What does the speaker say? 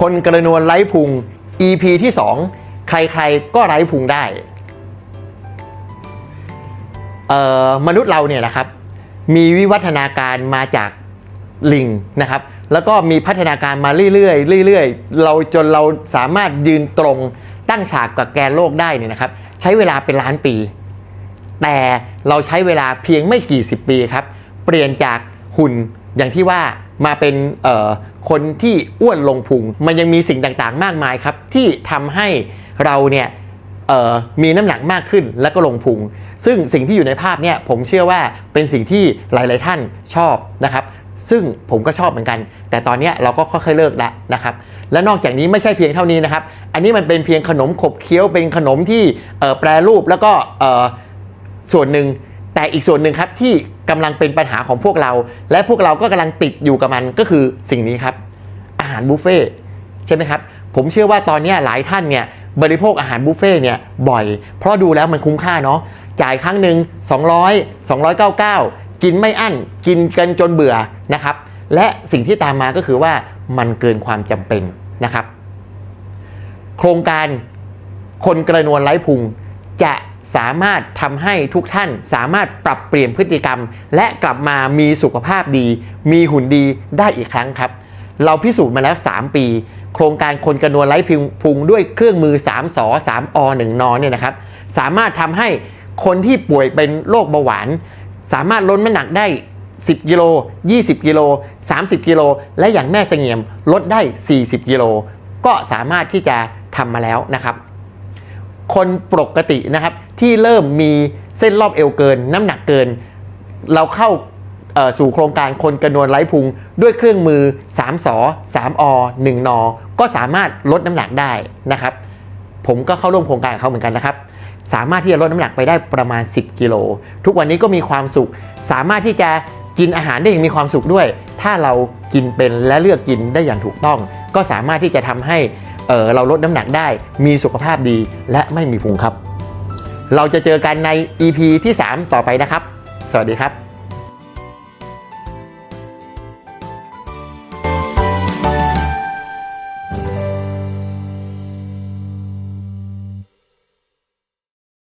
คนกระนวลไร้พุง EP ที่ 2 ใครๆก็ไร้พุงได้เอ่อมนุษย์เราเนี่ยนะครับ มีวิวัฒนาการมาจากลิงนะครับ แล้วก็มีพัฒนาการมาเรื่อยๆเรื่อยๆ เราจนเราสามารถยืนตรงตั้งฉากกับแกนโลกได้เนี่ยนะครับ ใช้เวลาเป็นล้านปี แต่เราใช้เวลาเพียงไม่กี่สิบปีครับ เปลี่ยนจากหุ่นอย่างที่ว่ามาเป็นเอ่อ คนที่อ้วนลงพุง มันยังมีสิ่งต่างๆ มากมายครับ ที่ทำให้เราเนี่ยมีน้ำหนักมากขึ้นแล้วก็ลงพุง ซึ่งสิ่งที่อยู่ในภาพเนี่ยผมเชื่อว่าเป็นสิ่งที่หลาย ๆ ท่านชอบนะครับ ซึ่งผมก็ชอบเหมือนกัน แต่ตอนนี้เราก็ค่อยๆเลิกแล้วนะครับ และนอกจากนี้ไม่ใช่เพียงเท่านี้นะครับ อันนี้มันเป็นเพียงขนมขบเคี้ยวเป็นขนมที่แปรรูปแล้วก็ส่วนหนึ่งแต่อีกส่วนหนึ่งครับที่ กำลังเป็นปัญหาของพวกเรา และพวกเราก็กำลังติดอยู่กับมันก็คือสิ่งนี้ครับ อาหารบุฟเฟ่ใช่ไหมครับ ผมเชื่อว่าตอนนี้หลายท่านเนี่ยบริโภคอาหารบุฟเฟ่เนี่ยบ่อย เพราะดูแล้วมันคุ้มค่าเนาะจ่ายครั้งหนึ่ง200 299 กินไม่อั้น กินกันจนเบื่อนะครับ และสิ่งที่ตามมาก็คือว่ามันเกินความจำเป็นนะครับ โครงการคนกระนวลไร้พุงจะ สามารถทำให้ทุกท่านสามารถปรับเปลี่ยนพฤติกรรม และกลับมามีสุขภาพดี มีหุ่นดีได้อีกครั้งครับ เราพิสูจน์มาแล้ว 3 ปี โครงการคนกระนวลไร้พุงด้วยเครื่องมือ 3สอ3อ1นอเนี่ยนะครับ สามารถทำให้คนที่ป่วยเป็นโรคเบาหวาน สามารถลดน้ำหนักได้ 10 กิโล 20 กิโล 30 กิโล และอย่างแม่เสงี่ยมลดได้ 40 กิโล ก็สามารถที่จะทำมาแล้วนะครับ คนปกตินะครับ ที่เริ่มมีเส้นรอบเอวเกิน น้ำหนักเกิน เราเข้าสู่โครงการคนกระนวลไร้พุง ด้วยเครื่องมือ 3สอ3อ1นอก็สามารถลดน้ำหนักได้นะครับ ผมก็เข้าร่วมโครงการเขาเหมือนกันนะครับ สามารถที่จะลดน้ำหนักไปได้ประมาณ 10 กิโล ทุกวันนี้ก็มีความสุข สามารถที่จะกินอาหารได้อย่างมีความสุขด้วย ถ้าเรากินเป็นและเลือกกินได้อย่างถูกต้อง ก็สามารถที่จะทำให้ เออเราลดน้ำหนักได้ มีสุขภาพดีและไม่มีพุงครับ เราจะเจอกันใน EP ที่ 3 ต่อไปนะครับ สวัสดีครับ